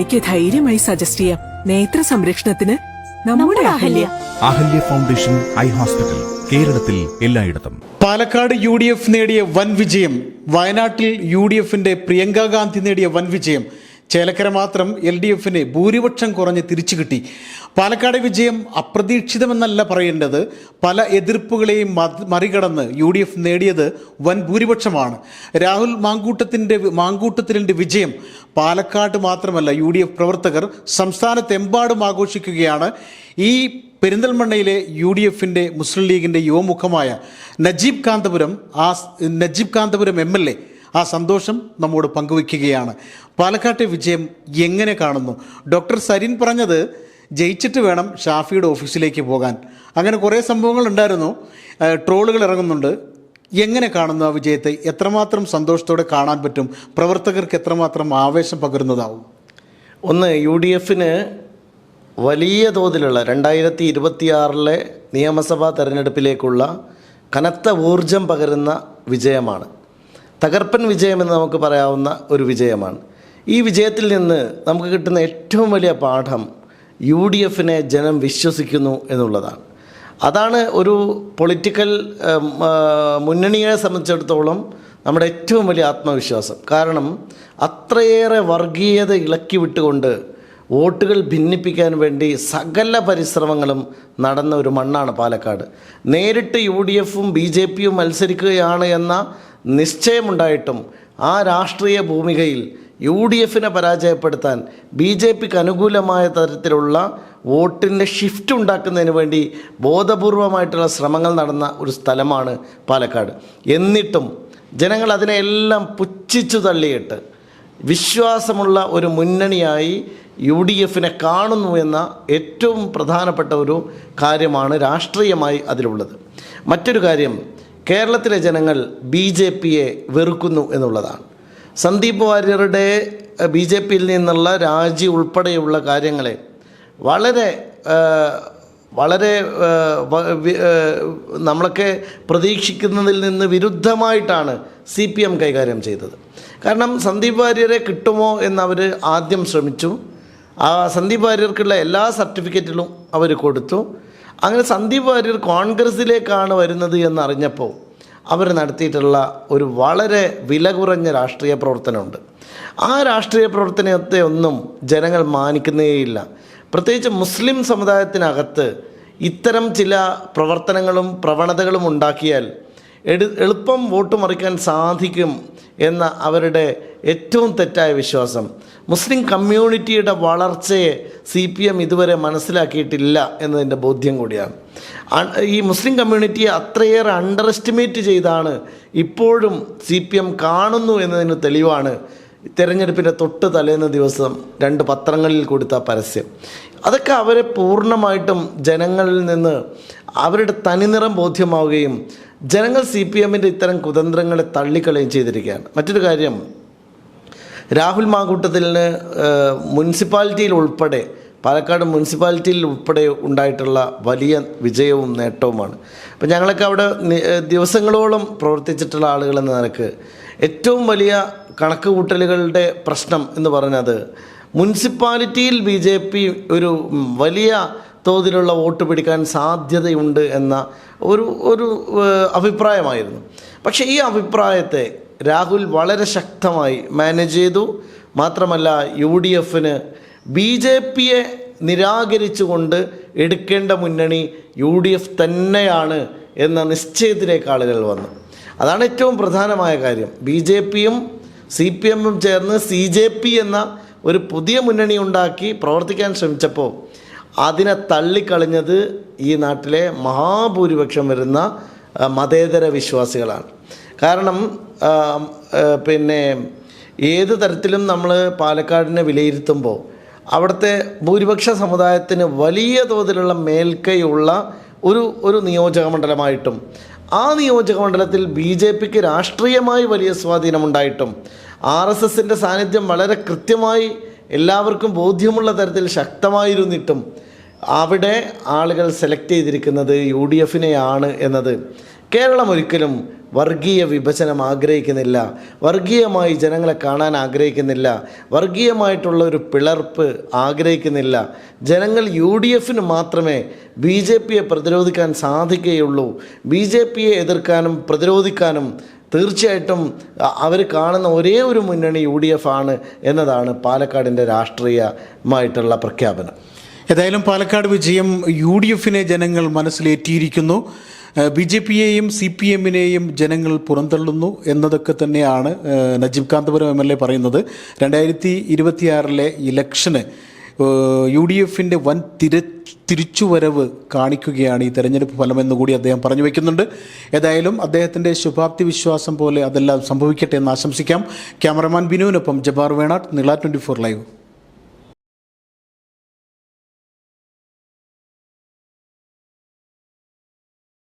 എനിക്ക് ധൈര്യമായി സജസ്റ്റ് ചെയ്യാം. നേത്ര സംരക്ഷണത്തിന് നമ്മുടെ Ahalya. Ahalya foundation eye hospital കേരളത്തിൽ എല്ലായിടത്തും. പാലക്കാട് യു ഡി എഫ് നേടിയ വൻ വിജയം വയനാട്ടിൽ യു ഡി എഫിന്റെ പ്രിയങ്ക ഗാന്ധി നേടിയ വൻ വിജയം ചേലക്കര മാത്രം എൽ ഡി എഫിന് ഭൂരിപക്ഷം കുറഞ്ഞ് തിരിച്ചു കിട്ടി. പാലക്കാട് വിജയം അപ്രതീക്ഷിതമെന്നല്ല പറയേണ്ടത്. പല എതിർപ്പുകളെയും മറികടന്ന് യു ഡി എഫ് നേടിയത് വൻ ഭൂരിപക്ഷമാണ്. രാഹുൽ മാങ്കൂട്ടത്തിന്റെ മാങ്കൂട്ടത്തിലിന്റെ വിജയം പാലക്കാട് മാത്രമല്ല യു ഡി എഫ് പ്രവർത്തകർ സംസ്ഥാനത്തെമ്പാടും ആഘോഷിക്കുകയാണ്. ഈ പെരിന്തൽമണ്ണയിലെ യു ഡി എഫിന്റെ മുസ്ലിം ലീഗിന്റെ യുവമുഖമായ നജീബ് കാന്തപുരം ആ Najeeb Kanthapuram M L A ആ സന്തോഷം നമ്മോട് പങ്കുവയ്ക്കുകയാണ്. പാലക്കാട്ടെ വിജയം എങ്ങനെ കാണുന്നു? ഡോക്ടർ സരിൻ പറഞ്ഞത് ജയിച്ചിട്ട് വേണം ഷാഫിയുടെ ഓഫീസിലേക്ക് പോകാൻ. അങ്ങനെ കുറേ സംഭവങ്ങൾ ഉണ്ടായിരുന്നു. ട്രോളുകൾ ഇറങ്ങുന്നുണ്ട്. എങ്ങനെ കാണുന്നു ആ വിജയത്തെ? എത്രമാത്രം സന്തോഷത്തോടെ കാണാൻ പറ്റും? പ്രവർത്തകർക്ക് എത്രമാത്രം ആവേശം പകരുന്നതാവും? ഒന്ന് യു ഡി എഫിന് വലിയ തോതിലുള്ള രണ്ടായിരത്തി ഇരുപത്തിയാറിലെ നിയമസഭാ തെരഞ്ഞെടുപ്പിലേക്കുള്ള കനത്ത ഊർജം പകരുന്ന വിജയമാണ്. തകർപ്പൻ വിജയമെന്ന് നമുക്ക് പറയാവുന്ന ഒരു വിജയമാണ്. ഈ വിജയത്തിൽ നിന്ന് നമുക്ക് കിട്ടുന്ന ഏറ്റവും വലിയ പാഠം യു ഡി എഫിനെ ജനം വിശ്വസിക്കുന്നു എന്നുള്ളതാണ്. അതാണ് ഒരു പൊളിറ്റിക്കൽ മുന്നണിയെ സംബന്ധിച്ചിടത്തോളം നമ്മുടെ ഏറ്റവും വലിയ ആത്മവിശ്വാസം. കാരണം അത്രയേറെ വർഗീയത ഇളക്കി വിട്ടുകൊണ്ട് വോട്ടുകൾ ഭിന്നിപ്പിക്കാൻ വേണ്ടി സകല പരിശ്രമങ്ങളും നടന്ന ഒരു മണ്ണാണ് പാലക്കാട്. നേരിട്ട് യു ഡി എഫും ബി ജെ പിയും മത്സരിക്കുകയാണ് എന്ന നിശ്ചയമുണ്ടായിട്ടും ആ രാഷ്ട്രീയ ഭൂമികയിൽ യു ഡി എഫിനെ പരാജയപ്പെടുത്താൻ ബി ജെ പിക്ക് അനുകൂലമായ തരത്തിലുള്ള വോട്ടിന്റെ ഷിഫ്റ്റ് ഉണ്ടാക്കുന്നതിന് വേണ്ടി ബോധപൂർവമായിട്ടുള്ള ശ്രമങ്ങൾ നടന്ന ഒരു സ്ഥലമാണ് പാലക്കാട്. എന്നിട്ടും ജനങ്ങൾ അതിനെയെല്ലാം പുച്ഛിച്ചു തള്ളിയിട്ട് വിശ്വാസമുള്ള ഒരു മുന്നണിയായി യു ഡി എഫിനെ കാണുന്നു എന്ന ഏറ്റവും പ്രധാനപ്പെട്ട ഒരു കാര്യമാണ് രാഷ്ട്രീയമായി അതിലുള്ളത്. മറ്റൊരു കാര്യം കേരളത്തിലെ ജനങ്ങൾ ബി ജെ പിയെ വെറുക്കുന്നു എന്നുള്ളതാണ്. സന്ദീപ് വാര്യരുടെ ബി ജെ പിയിൽ നിന്നുള്ള രാജി ഉൾപ്പെടെയുള്ള കാര്യങ്ങളെ വളരെ വളരെ നമ്മളൊക്കെ പ്രതീക്ഷിക്കുന്നതിൽ നിന്ന് വിരുദ്ധമായിട്ടാണ് സി പി എം കൈകാര്യം ചെയ്തത്. കാരണം സന്ദീപ് വാര്യരെ കിട്ടുമോ എന്നവർ ആദ്യം ശ്രമിച്ചു. ആ സന്ദീപ് വാര്യർക്കുള്ള എല്ലാ സർട്ടിഫിക്കറ്റിലും അവർ കൊടുത്തു. അങ്ങനെ സന്ദീപ് വാര്യർ കോൺഗ്രസ്സിലേക്കാണ് വരുന്നത് എന്നറിഞ്ഞപ്പോൾ അവർ നടത്തിയിട്ടുള്ള ഒരു വളരെ വില കുറഞ്ഞ രാഷ്ട്രീയ പ്രവർത്തനമുണ്ട്. ആ രാഷ്ട്രീയ പ്രവർത്തനത്തെ ഒന്നും ജനങ്ങൾ മാനിക്കുന്നേയില്ല. പ്രത്യേകിച്ച് മുസ്ലിം സമുദായത്തിനകത്ത് ഇത്തരം ചില പ്രവർത്തനങ്ങളും പ്രവണതകളും ഉണ്ടാക്കിയാൽ എളുപ്പം വോട്ട് മറിക്കാൻ സാധിക്കും എന്ന അവരുടെ ഏറ്റവും തെറ്റായ വിശ്വാസം. മുസ്ലിം കമ്മ്യൂണിറ്റിയുടെ വളർച്ചയെ സി പി എം ഇതുവരെ മനസ്സിലാക്കിയിട്ടില്ല എന്നതിന്റെ ബോധ്യം കൂടിയാണ്. ഈ മുസ്ലിം കമ്മ്യൂണിറ്റിയെ അത്രയേറെ അണ്ടർ എസ്റ്റിമേറ്റ് ചെയ്താണ് ഇപ്പോഴും സി പി എം കാണുന്നു എന്നതിന് തെളിവാണ് തിരഞ്ഞെടുപ്പിന്റെ തൊട്ട് തലേന്ന ദിവസം രണ്ട് പത്രങ്ങളിൽ കൊടുത്ത പരസ്യം. അതൊക്കെ അവരെ പൂർണമായിട്ടും ജനങ്ങളിൽ നിന്ന് അവരുടെ തനിനിറം ബോധ്യമാവുകയും ജനങ്ങൾ സി പി എമ്മിന്റെ ഇത്തരം കുതന്ത്രങ്ങളെ തള്ളിക്കളയുകയും ചെയ്തിരിക്കുകയാണ്. മറ്റൊരു കാര്യം രാഹുൽ മാങ്കൂട്ടത്തിൽ ഏഹ്, മുനിസിപ്പാലിറ്റിയിൽ ഉൾപ്പെടെ പാലക്കാട് മുനിസിപ്പാലിറ്റിയിൽ ഉൾപ്പെടെ ഉണ്ടായിട്ടുള്ള വലിയ വിജയവും നേട്ടവുമാണ്. അപ്പം ഞങ്ങളൊക്കെ അവിടെ ദിവസങ്ങളോളം പ്രവർത്തിച്ചിട്ടുള്ള ആളുകൾ എന്ന നിലയ്ക്ക് ഏറ്റവും വലിയ കണക്ക് കൂട്ടലുകളുടെ പ്രശ്നം എന്ന് പറഞ്ഞത് മുനിസിപ്പാലിറ്റിയിൽ ബി ജെ പി ഒരു വലിയ തോതിലുള്ള വോട്ട് പിടിക്കാൻ സാധ്യതയുണ്ട് എന്ന ഒരു ഒരു അഭിപ്രായമായിരുന്നു. പക്ഷേ ഈ അഭിപ്രായത്തെ രാഹുൽ വളരെ ശക്തമായി മാനേജ് ചെയ്തു. മാത്രമല്ല യു ഡി എഫിന് ബി ജെ പിയെ നിരാകരിച്ചുകൊണ്ട് എടുക്കേണ്ട മുന്നണി യു ഡി എഫ് തന്നെയാണ് എന്ന നിശ്ചയത്തിലേക്ക് ആളുകൾ വന്നു. അതാണ് ഏറ്റവും പ്രധാനമായ കാര്യം. ബി ജെ പിയും സി പി എമ്മും ചേർന്ന് സി ജെ പി എന്ന ഒരു പുതിയ മുന്നണി ഉണ്ടാക്കി പ്രവർത്തിക്കാൻ ശ്രമിച്ചപ്പോൾ അതിനെ തള്ളിക്കളഞ്ഞത് ഈ നാട്ടിലെ മഹാഭൂരിപക്ഷം വരുന്ന മതേതര വിശ്വാസികളാണ്. കാരണം പിന്നെ ഏത് തരത്തിലും നമ്മൾ പാലക്കാടിനെ വിലയിരുത്തുമ്പോൾ അവിടുത്തെ ഭൂരിപക്ഷ സമുദായത്തിന് വലിയ തോതിലുള്ള മേൽക്കൈയുള്ള ഒരു ഒരു നിയോജക മണ്ഡലമായിട്ടും ആ നിയോജക മണ്ഡലത്തിൽ ബി ജെ പിക്ക് രാഷ്ട്രീയമായി വലിയ സ്വാധീനമുണ്ടായിട്ടും ആർ എസ് എസിന്റെ സാന്നിധ്യം വളരെ കൃത്യമായി എല്ലാവർക്കും ബോധ്യമുള്ള തരത്തിൽ ശക്തമായിരുന്നിട്ടും അവിടെ ആളുകൾ സെലക്ട് ചെയ്തിരിക്കുന്നത് യു ഡി എഫിനെയാണ് എന്നത്. കേരളം ഒരിക്കലും വർഗീയ വിഭജനം ആഗ്രഹിക്കുന്നില്ല. വർഗീയമായി ജനങ്ങളെ കാണാൻ ആഗ്രഹിക്കുന്നില്ല. വർഗീയമായിട്ടുള്ള ഒരു പിളർപ്പ് ആഗ്രഹിക്കുന്നില്ല. ജനങ്ങൾ യു ഡി എഫിന് മാത്രമേ ബി ജെ പിയെ പ്രതിരോധിക്കാൻ സാധിക്കുകയുള്ളൂ. ബി ജെ പിയെ എതിർക്കാനും പ്രതിരോധിക്കാനും തീർച്ചയായിട്ടും അവർ കാണുന്ന ഒരേ ഒരു മുന്നണി യു ഡി എഫ് ആണ് എന്നതാണ് പാലക്കാടിന്റെ രാഷ്ട്രീയമായിട്ടുള്ള പ്രഖ്യാപനം. ഏതായാലും പാലക്കാട് വിജയം യു ഡി എഫിനെ ജനങ്ങൾ മനസ്സിലേറ്റിയിരിക്കുന്നു. ബി ജെ പിയെയും സി പി എമ്മിനെയും ജനങ്ങൾ പുറന്തള്ളുന്നു എന്നതൊക്കെ തന്നെയാണ് Najeeb Kanthapuram M L A പറയുന്നത്. രണ്ടായിരത്തി ഇരുപത്തിയാറിലെ ഇലക്ഷന് യു ഡി എഫിന്റെ വൻ തിര തിരിച്ചുവരവ് കാണിക്കുകയാണ് ഈ തെരഞ്ഞെടുപ്പ് ഫലമെന്ന് കൂടി അദ്ദേഹം പറഞ്ഞു വയ്ക്കുന്നുണ്ട് ഏതായാലും അദ്ദേഹത്തിന്റെ ശുഭാപ്തി വിശ്വാസം പോലെ അതെല്ലാം സംഭവിക്കട്ടെ എന്ന് ആശംസിക്കാം. Cameraman ബിനുവിനൊപ്പം Jabbar Venat Nila twenty four live.